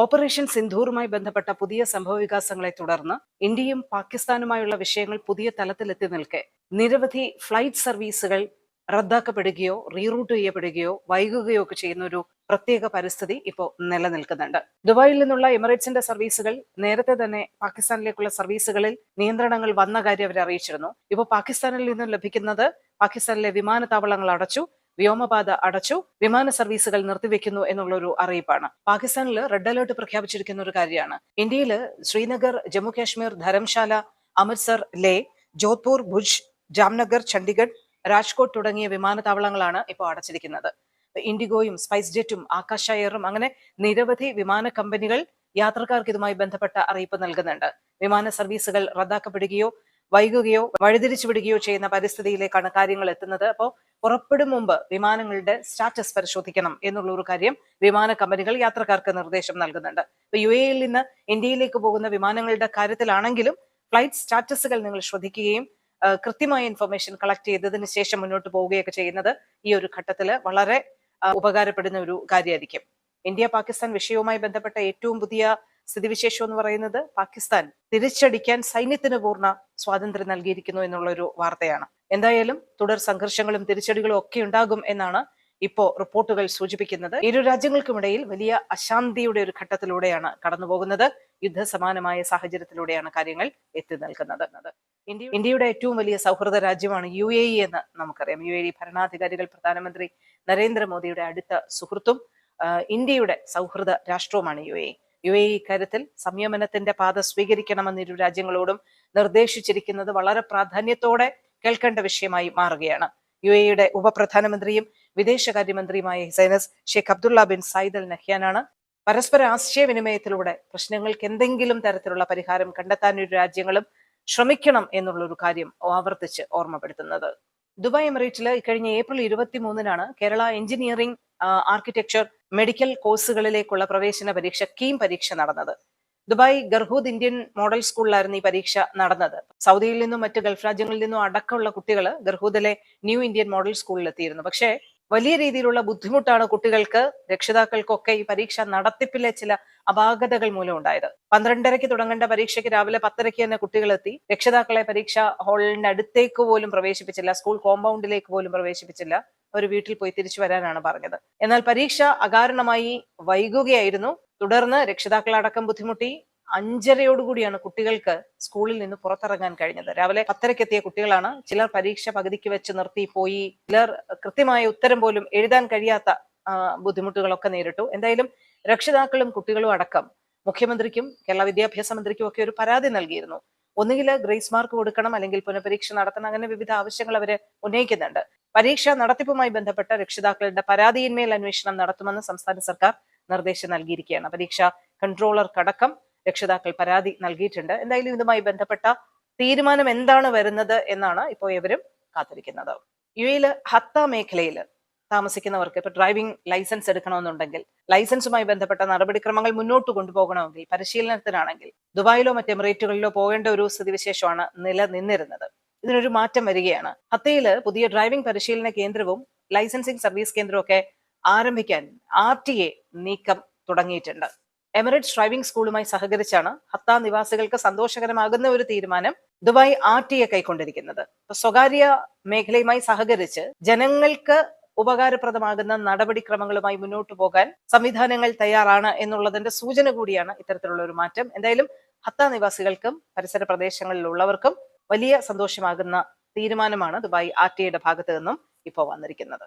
Operation സിന്ധൂറുമായി ബന്ധപ്പെട്ട പുതിയ സംഭവവികാസങ്ങളെ തുടർന്ന് ഇന്ത്യയും പാകിസ്ഥാനുമായുള്ള വിഷയങ്ങൾ പുതിയ തലത്തിലെത്തി നിൽക്കെ. നിരവധി ഫ്ലൈറ്റ് സർവീസുകൾ റദ്ദാക്കപ്പെടുകയോ റീറൂട്ട് ചെയ്യപ്പെടുകയോ വൈകുകയോ ഒക്കെ ചെയ്യുന്ന ഒരു പ്രത്യേക പരിസ്ഥിതി ഇപ്പോൾ നിലനിൽക്കുന്നുണ്ട്. ദുബായിൽ നിന്നുള്ള എമിറേറ്റ്സിന്റെ സർവീസുകൾ നേരത്തെ തന്നെ പാകിസ്ഥാനിലേക്കുള്ള സർവീസുകളിൽ നിയന്ത്രണങ്ങൾ വന്ന കാര്യം അവർ അറിയിച്ചിരുന്നു ഇപ്പോൾ പാകിസ്ഥാനിൽ നിന്നും ലഭിക്കുന്നത് പാകിസ്ഥാനിലെ വിമാനത്താവളങ്ങൾ അടച്ചു വ്യോമപാത അടച്ചു വിമാന സർവീസുകൾ നിർത്തിവെക്കുന്നു എന്നുള്ള ഒരു അറിയിപ്പാണ്. പാകിസ്ഥാനിൽ റെഡ് അലേർട്ട് പ്രഖ്യാപിച്ചിരിക്കുന്ന ഒരു കാര്യമാണ്. ഇന്ത്യയിൽ ശ്രീനഗർ ജമ്മു കാശ്മീർ ധരംശാല അമൃത്സർ ലേ ജോധ്പൂർ ഭുജ് ജാംനഗർ ചണ്ഡിഗഡ് രാജ്കോട്ട് തുടങ്ങിയ വിമാനത്താവളങ്ങളാണ് ഇപ്പോൾ അടച്ചിരിക്കുന്നത്. ഇൻഡിഗോയും സ്പൈസ് ജെറ്റും ആകാശ എയറും അങ്ങനെ നിരവധി വിമാന കമ്പനികൾ യാത്രക്കാർക്ക് ഇതുമായി ബന്ധപ്പെട്ട അറിയിപ്പ് നൽകുന്നുണ്ട്. വിമാന സർവീസുകൾ റദ്ദാക്കപ്പെടുകയോ വൈകുകയോ വഴിതിരിച്ചു വിടുകയോ ചെയ്യുന്ന പരിസ്ഥിതിയിലേക്കാണ് കാര്യങ്ങൾ എത്തുന്നത്. അപ്പോൾ പുറപ്പെടും മുമ്പ് വിമാനങ്ങളുടെ സ്റ്റാറ്റസ് പരിശോധിക്കണം എന്നുള്ള ഒരു കാര്യം വിമാന കമ്പനികൾ യാത്രക്കാർക്ക് നിർദ്ദേശം നൽകുന്നുണ്ട്. ഇപ്പൊ യു എയിൽ നിന്ന് ഇന്ത്യയിലേക്ക് പോകുന്ന വിമാനങ്ങളുടെ കാര്യത്തിലാണെങ്കിലും ഫ്ലൈറ്റ് സ്റ്റാറ്റസുകൾ നിങ്ങൾ ശ്രദ്ധിക്കുകയും കൃത്യമായ ഇൻഫർമേഷൻ കളക്ട് ചെയ്തതിന് ശേഷം മുന്നോട്ട് പോവുകയൊക്കെ ചെയ്യുന്നത് ഈ ഒരു ഘട്ടത്തിൽ വളരെ ഉപകാരപ്പെടുന്ന ഒരു കാര്യമായിരിക്കും. ഇന്ത്യ പാകിസ്ഥാൻ വിഷയവുമായി ബന്ധപ്പെട്ട ഏറ്റവും പുതിയ സ്ഥിതിവിശേഷം എന്ന് പറയുന്നത് പാകിസ്ഥാൻ തിരിച്ചടിക്കാൻ സൈന്യത്തിന് പൂർണ സ്വാതന്ത്ര്യം നൽകിയിരിക്കുന്നു എന്നുള്ള ഒരു വാർത്തയാണ്. എന്തായാലും തുടർ സംഘർഷങ്ങളും തിരിച്ചടികളും ഒക്കെ ഉണ്ടാകും എന്നാണ് ഇപ്പോ റിപ്പോർട്ടുകൾ സൂചിപ്പിക്കുന്നത്. ഇരു രാജ്യങ്ങൾക്കുമിടയിൽ വലിയ അശാന്തിയുടെ ഒരു ഘട്ടത്തിലൂടെയാണ് കടന്നുപോകുന്നത്. യുദ്ധസമാനമായ സാഹചര്യത്തിലൂടെയാണ് കാര്യങ്ങൾ എത്തി നിൽക്കുന്നത്. ഇന്ത്യ ഇന്ത്യയുടെ ഏറ്റവും വലിയ സൗഹൃദ രാജ്യമാണ് യു എ ഇ എന്ന് നമുക്കറിയാം. യു എ ഇ ഭരണാധികാരികൾ പ്രധാനമന്ത്രി നരേന്ദ്രമോദിയുടെ അടുത്ത സുഹൃത്തും ഇന്ത്യയുടെ സൗഹൃദ രാഷ്ട്രവുമാണ് U A E. U A ഇക്കാര്യത്തിൽ സംയമനത്തിന്റെ പാത സ്വീകരിക്കണമെന്ന് ഇരു രാജ്യങ്ങളോടും നിർദ്ദേശിച്ചിരിക്കുന്നത് വളരെ പ്രാധാന്യത്തോടെ കേൾക്കേണ്ട വിഷയമായി മാറുകയാണ്. യു എ ഇയുടെ ഉപപ്രധാനമന്ത്രിയും വിദേശകാര്യമന്ത്രിയുമായ his highness Sheikh Abdullah bin Al നഹ്യാനാണ് പരസ്പര ആശയവിനിമയത്തിലൂടെ പ്രശ്നങ്ങൾക്ക് എന്തെങ്കിലും തരത്തിലുള്ള പരിഹാരം കണ്ടെത്താൻ ഇരു രാജ്യങ്ങളും ശ്രമിക്കണം എന്നുള്ള ഒരു കാര്യം ആവർത്തിച്ച് ഓർമ്മപ്പെടുത്തുന്നത്. ദുബായ് എമിറേറ്റിൽ ഇക്കഴിഞ്ഞ ഏപ്രിൽ ഇരുപത്തി മൂന്നിനാണ് കേരള എഞ്ചിനീയറിംഗ് ആർക്കിടെക്ചർ മെഡിക്കൽ കോഴ്സുകളിലേക്കുള്ള പ്രവേശന പരീക്ഷ കീം പരീക്ഷ നടന്നത്. ദുബായ് ഗർഹൂദ് ഇന്ത്യൻ മോഡൽ സ്കൂളിലായിരുന്നു ഈ പരീക്ഷ നടന്നത്. സൗദിയിൽ നിന്നും മറ്റ് ഗൾഫ് രാജ്യങ്ങളിൽ നിന്നും അടക്കമുള്ള കുട്ടികൾ ഗർഹൂദിലെ ന്യൂ ഇന്ത്യൻ മോഡൽ സ്കൂളിൽ എത്തിയിരുന്നു പക്ഷേ വലിയ രീതിയിലുള്ള ബുദ്ധിമുട്ടാണ് കുട്ടികൾക്ക് രക്ഷിതാക്കൾക്കൊക്കെ ഈ പരീക്ഷ നടത്തിപ്പിലെ ചില അപാകതകൾ മൂലം ഉണ്ടായത്. പന്ത്രണ്ടരയ്ക്ക് തുടങ്ങേണ്ട പരീക്ഷയ്ക്ക് രാവിലെ പത്തരയ്ക്ക് തന്നെ കുട്ടികളെത്തി. രക്ഷിതാക്കളെ പരീക്ഷ ഹാളിന്റെ അടുത്തേക്ക് പോലും പ്രവേശിപ്പിച്ചില്ല സ്കൂൾ കോമ്പൗണ്ടിലേക്ക് പോലും പ്രവേശിപ്പിച്ചില്ല അവർ വീട്ടിൽ പോയി തിരിച്ചു വരാനാണ് പറഞ്ഞത്. എന്നാൽ പരീക്ഷ അകാരണമായി വൈകുകയായിരുന്നു. തുടർന്ന് രക്ഷിതാക്കളടക്കം ബുദ്ധിമുട്ടി. അഞ്ചരയോടുകൂടിയാണ് കുട്ടികൾക്ക് സ്കൂളിൽ നിന്ന് പുറത്തിറങ്ങാൻ കഴിഞ്ഞത്. രാവിലെ പത്തരയ്ക്ക് എത്തിയ കുട്ടികളാണ് ചിലർ പരീക്ഷ പകുതിക്ക് വെച്ച് നിർത്തി പോയി. ചിലർ കൃത്യമായ ഉത്തരം പോലും എഴുതാൻ കഴിയാത്ത ബുദ്ധിമുട്ടുകളൊക്കെ നേരിട്ടു. എന്തായാലും രക്ഷിതാക്കളും കുട്ടികളും അടക്കം മുഖ്യമന്ത്രിക്കും കേരള വിദ്യാഭ്യാസ മന്ത്രിക്കും ഒക്കെ ഒരു പരാതി നൽകിയിരുന്നു. ഒന്നുകിൽ ഗ്രേസ് മാർക്ക് കൊടുക്കണം അല്ലെങ്കിൽ പുനഃപരീക്ഷ നടത്തണം. അങ്ങനെ വിവിധ ആവശ്യങ്ങൾ അവർ ഉന്നയിക്കുന്നുണ്ട്. പരീക്ഷ നടത്തിപ്പുമായി ബന്ധപ്പെട്ട രക്ഷിതാക്കളുടെ പരാതിയിന്മേൽ അന്വേഷണം നടത്തുമെന്ന് സംസ്ഥാന സർക്കാർ നിർദ്ദേശം നൽകിയിരിക്കുകയാണ്. പരീക്ഷ കൺട്രോളർക്കടക്കം രക്ഷിതാക്കൾ പരാതി നൽകിയിട്ടുണ്ട്. എന്തായാലും ഇതുമായി ബന്ധപ്പെട്ട തീരുമാനം എന്താണ് വരുന്നത് എന്നാണ് ഇപ്പോൾ ഇവരും കാത്തിരിക്കുന്നത്. യു എയിൽ ഹത്ത മേഖലയിൽ താമസിക്കുന്നവർക്ക് ഇപ്പൊ ഡ്രൈവിംഗ് ലൈസൻസ് എടുക്കണമെന്നുണ്ടെങ്കിൽ ലൈസൻസുമായി ബന്ധപ്പെട്ട നടപടിക്രമങ്ങൾ മുന്നോട്ട് കൊണ്ടുപോകണമെങ്കിൽ പരിശീലനത്തിനാണെങ്കിൽ ദുബായിലോ മറ്റ് എമിറേറ്റുകളിലോ പോകേണ്ട ഒരു സ്ഥിതിവിശേഷമാണ് നിലനിന്നിരുന്നത്. ഇതിനൊരു മാറ്റം വരികയാണ്. ഹത്തയിൽ പുതിയ ഡ്രൈവിംഗ് പരിശീലന കേന്ദ്രവും ലൈസൻസിംഗ് സർവീസ് കേന്ദ്രവും ഒക്കെ ആരംഭിക്കാൻ ആർ ടി എ നീക്കം തുടങ്ങിയിട്ടുണ്ട്. എമിറേറ്റ്സ് ഡ്രൈവിംഗ് സ്കൂളുമായി സഹകരിച്ചാണ് ഹത്ത നിവാസികൾക്ക് സന്തോഷകരമാകുന്ന ഒരു തീരുമാനം ദുബായ് ആർ ടി എ കൈക്കൊണ്ടിരിക്കുന്നത്. സ്വകാര്യ മേഖലയുമായി സഹകരിച്ച് ജനങ്ങൾക്ക് ഉപകാരപ്രദമാകുന്ന നടപടിക്രമങ്ങളുമായി മുന്നോട്ട് പോകാൻ സംവിധാനങ്ങൾ തയ്യാറാണ് എന്നുള്ളതിന്റെ സൂചന കൂടിയാണ് ഇത്തരത്തിലുള്ള ഒരു മാറ്റം. എന്തായാലും ഹത്ത നിവാസികൾക്കും പരിസര പ്രദേശങ്ങളിലുള്ളവർക്കും വലിയ സന്തോഷമാകുന്ന തീരുമാനമാണ് ദുബായ് ആർ ടി ഭാഗത്തു നിന്നും ഇപ്പോൾ വന്നിരിക്കുന്നത്.